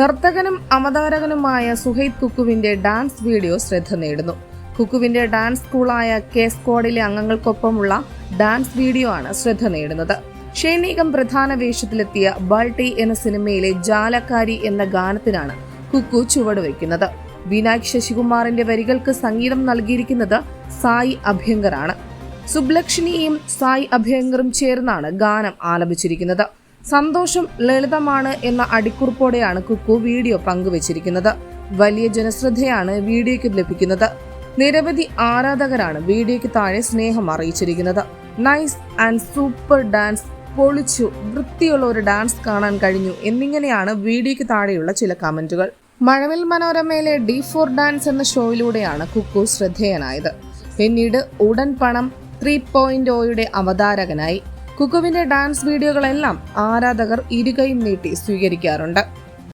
നർത്തകനും അവതാരകനുമായ സുഹൈദ് കുക്കുവിന്റെ dance video ശ്രദ്ധ നേടുന്നു. കുക്കുവിന്റെ ഡാൻസ് സ്കൂളായ കെ സ്ക്വാഡിലെ അംഗങ്ങൾക്കൊപ്പമുള്ള ഡാൻസ് വീഡിയോ ആണ് ശ്രദ്ധ നേടുന്നത്. ഷൈനീകം പ്രധാന വേഷത്തിലെത്തിയ ബൾട്ടി എന്ന സിനിമയിലെ ജാലക്കാരി എന്ന ഗാനത്തിനാണ് കുക്കു ചുവടുവയ്ക്കുന്നത്. വിനായക് ശശികുമാറിന്റെ വരികൾക്ക് സംഗീതം നൽകിയിരിക്കുന്നത് സായി അഭ്യങ്കറാണ്. സുബ്ലക്ഷ്മിയും സായി അഭ്യങ്കറും ചേർന്നാണ് ഗാനം ആലപിച്ചിരിക്കുന്നത്. സന്തോഷം ലളിതമാണ് എന്ന അടിക്കുറിപ്പോടെയാണ് കുക്കു വീഡിയോ പങ്കുവച്ചിരിക്കുന്നത്. വലിയ ജനശ്രദ്ധയാണ് വീഡിയോയ്ക്ക് ലഭിക്കുന്നത്. നിരവധി ആരാധകരാണ് വീഡിയോയ്ക്ക് താഴെ സ്നേഹം അറിയിച്ചിരിക്കുന്നത്. നൈസ് ആൻഡ് സൂപ്പർ ഡാൻസ് പൊളിച്ചു വൃത്തിയുള്ള ഒരു ഡാൻസ് കാണാൻ കഴിഞ്ഞു എന്നിങ്ങനെയാണ് വീഡിയോയ്ക്ക് താഴെയുള്ള ചില കമന്റുകൾ. മഴവിൽ മനോരമയിലെ ഡി ഫോർ ഡാൻസ് എന്ന ഷോയിലൂടെയാണ് കുക്കു ശ്രദ്ധേയനായത്. പിന്നീട് ഉടൻ പണം ത്രീ പോയിന്റ് ഒയുടെ അവതാരകനായി. കുക്കുവിന്റെ ഡാൻസ് വീഡിയോകളെല്ലാം ആരാധകർ ഇരുകൈയും നീട്ടി സ്വീകരിക്കാറുണ്ട്